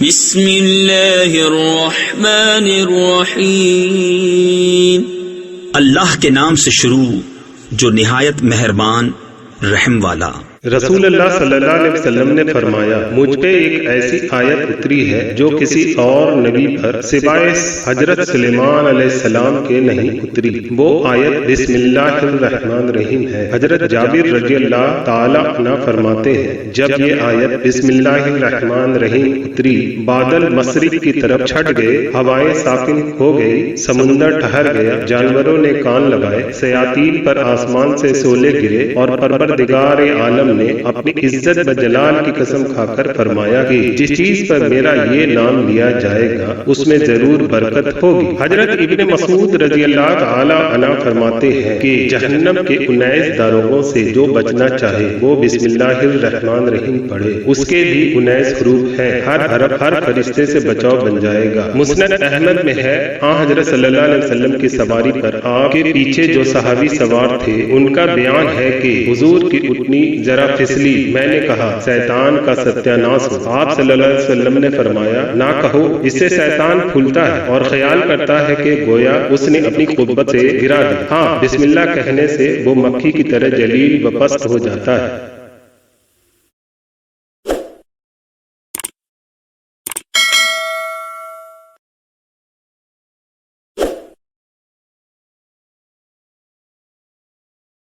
بسم اللہ الرحمن الرحیم۔ اللہ کے نام سے شروع جو نہایت مہربان رحم والا۔ رسول اللہ صلی اللہ علیہ وسلم نے فرمایا، مجھ پہ ایک ایسی آیت اتری ہے جو کسی اور نبی پر سوائے حضرت سلیمان علیہ السلام کے نہیں اتری۔ وہ آیت بسم اللہ الرحمن الرحیم ہے۔ حضرت جابر رضی اللہ تعالی عنہ فرماتے ہیں، جب یہ آیت بسم اللہ الرحمن الرحیم اتری، بادل مشرق کی طرف چھٹ گئے، ہوائیں ساکن ہو گئی سمندر ٹھہر گیا، جانوروں نے کان لگائے سیاتین پر آسمان سے سولے گرے اور پروردگار عالم نے اپنی عزت و جلال کی قسم کھا کر فرمایا کہ جس چیز پر میرا یہ نام لیا جائے گا، اس میں ضرور برکت ہوگی۔ حضرت ابن مسعود رضی اللہ تعالی عنہ فرماتے ہیں کہ جہنم کے انیس داروغوں سے جو بچنا چاہے، وہ بسم اللہ الرحمن الرحیم پڑھے۔ اس کے بھی انیس حروف ہیں۔ ہر حرف ہر فرشتے سے بچاؤ بن جائے گا۔ مسند احمد میں ہے، آن حضرت صلی اللہ علیہ وسلم کی سواری پر آپ کے پیچھے جو صحابی سوار تھے، ان کا بیان ہے کہ حضور کی اتنی ذرا پھسلی میں نے کہا سیطان کا ستیہ ناس ہو آپ صلی اللہ علیہ وسلم نے فرمایا، نہ کہو اس سے سیطان کھلتا ہے اور خیال کرتا ہے کہ گویا اس نے اپنی قبت سے گرا دی۔ ہاں بسم اللہ کہنے سے وہ مکھی کی طرح جلیل و پست ہو جاتا ہے۔